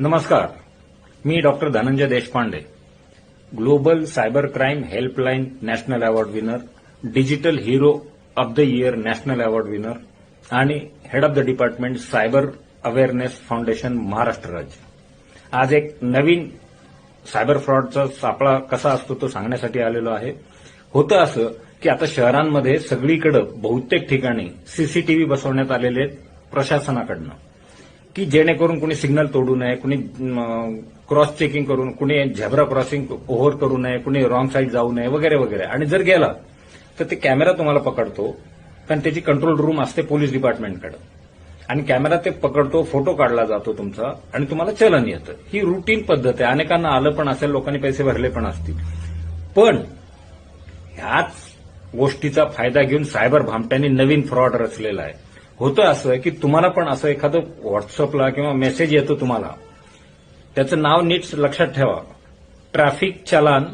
नमस्कार. मी doctor Dhananjay Deshpande. Global cyber crime helpline national award winner digital hero of the year national award winner आणि head of the department cyber awareness foundation Maharashtra राज्य. आज एक नवीन cyber फ्रॉडचा सापळा कसा असतो तो सांगण्यासाठी आलेलो आहे. होतं असं की आता शहरांमध्ये सगळीकडे बहुतेक ठिकाणी सीसीटीव्ही बसवण्यात आलेले आहेत प्रशासनाकडनं. की जेणेकरून कुणी सिग्नल तोडू नये कुणी क्रॉस चेकिंग करून कुणी झेब्रा क्रॉसिंग ओव्हर करू नये कुणी रॉंग साईड जाऊ नये वगैरे वगैरे. आणि जर गेला तर ते कॅमेरा तुम्हाला पकडतो कारण त्याची कंट्रोल रूम असते पोलीस डिपार्टमेंटकडे. आणि कॅमेरा ते पकडतो फोटो काढला जातो तुमचा आणि तुम्हाला चलन येतं. ही रुटीन पद्धत आहे. अनेकांना आलं पण असेल लोकांनी पैसे भरले पण असतील. पण ह्याच गोष्टीचा फायदा घेऊन सायबर भामट्यांनी नवीन फ्रॉड रचलेला आहे. होतं असं की तुम्हाला पण असं एखादं व्हॉट्सअपला किंवा मेसेज येतो तुम्हाला. त्याचं नाव नीट लक्षात ठेवा. Traffic challan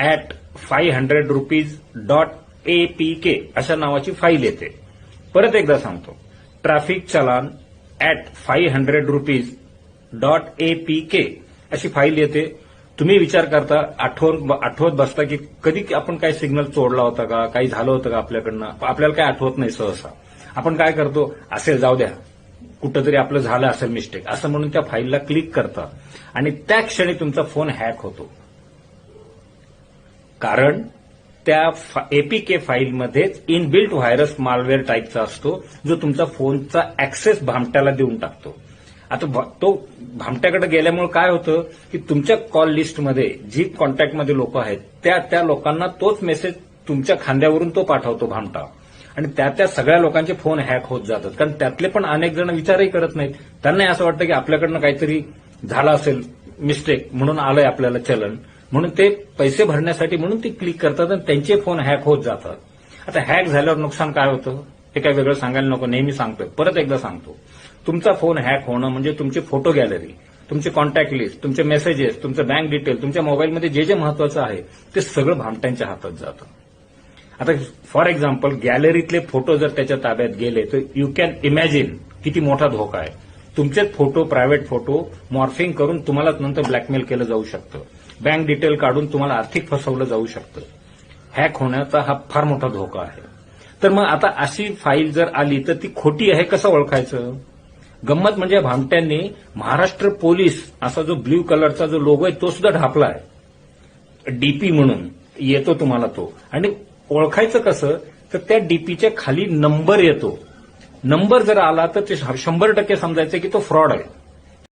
at five hundred rupees dot A P K अशा नावाची फाईल येते. परत एकदा सांगतो. Traffic challan at five hundred rupees dot A P K अशी फाईल येते. तुम्ही विचार करता आठवण आठवत बसता की कधी आपण काही सिग्नल चोडला होता का काही झालं होतं का आपल्याकडनं? आपल्याला काय आठवत नाही सहसा. आपण काय करतो? असेल जाऊ द्या. कुठंतरी आपलं झालं असेल मिस्टेक असं म्हणून त्या फाईलला क्लिक करता. आणि त्या क्षणी तुमचा फोन हॅक होतो. कारण त्या एपीके फाईलमध्येच इनबिल्ट व्हायरस मालवेअर टाईपचा असतो जो तुमचा फोनचा ऍक्सेस भामट्याला देऊन टाकतो. आता भ- तो भामट्याकडे गेल्यामुळे काय होतं की तुमच्या कॉल लिस्टमध्ये जी कॉन्टॅक्टमध्ये लोक आहेत त्या त्या लोकांना तोच मेसेज तुमच्या खांद्यावरून तो पाठवतो भामटा. आणि त्या त्या सगळ्या लोकांचे फोन हॅक होत जातात. कारण त्यातले पण अनेक जण विचारही करत नाहीत. त्यांना असं वाटतं की आपल्याकडनं काहीतरी झालं असेल मिस्टेक म्हणून आलंय आपल्याला चलन. म्हणून ते पैसे भरण्यासाठी म्हणून ते क्लिक करतात आणि त्यांचे फोन हॅक होत जातात. आता हॅक झाल्यावर नुकसान काय होतं? हे काय वेगळं सांगायला नको. नेहमी सांगतोय. परत एकदा सांगतो. तुमचा फोन हॅक होणं म्हणजे तुमची फोटो गॅलरी तुमचे कॉन्टॅक्ट लिस्ट तुमचे मेसेजेस तुमचं बँक डिटेल तुमच्या मोबाईलमध्ये जे जे महत्वाचं आहे ते सगळं भामट्यांच्या हातात जातं. आता फॉर एक्झाम्पल गॅलरीतले फोटो जर त्याच्या ताब्यात गेले तर यू कॅन इमॅजिन किती मोठा धोका आहे. तुमचेच फोटो प्रायव्हेट फोटो मॉर्फिंग करून तुम्हाला नंतर ब्लॅकमेल केलं जाऊ शकतं. बँक डिटेल काढून तुम्हाला आर्थिक फसवलं जाऊ शकतं. हॅक होण्याचा हा फार मोठा धोका आहे. तर मग आता अशी फाईल जर आली तर ती खोटी आहे कसं ओळखायचं? गंमत म्हणजे भामट्यांनी महाराष्ट्र पोलीस असा जो ब्ल्यू कलरचा जो लोगो आहे तो सुद्धा ढापलाय डीपी म्हणून येतो तुम्हाला तो. आणि ओळखायचं कसं तर त्या डीपीच्या खाली नंबर येतो. नंबर जर आला तर ते शंभर टक्के समजायचं की तो फ्रॉड आहे.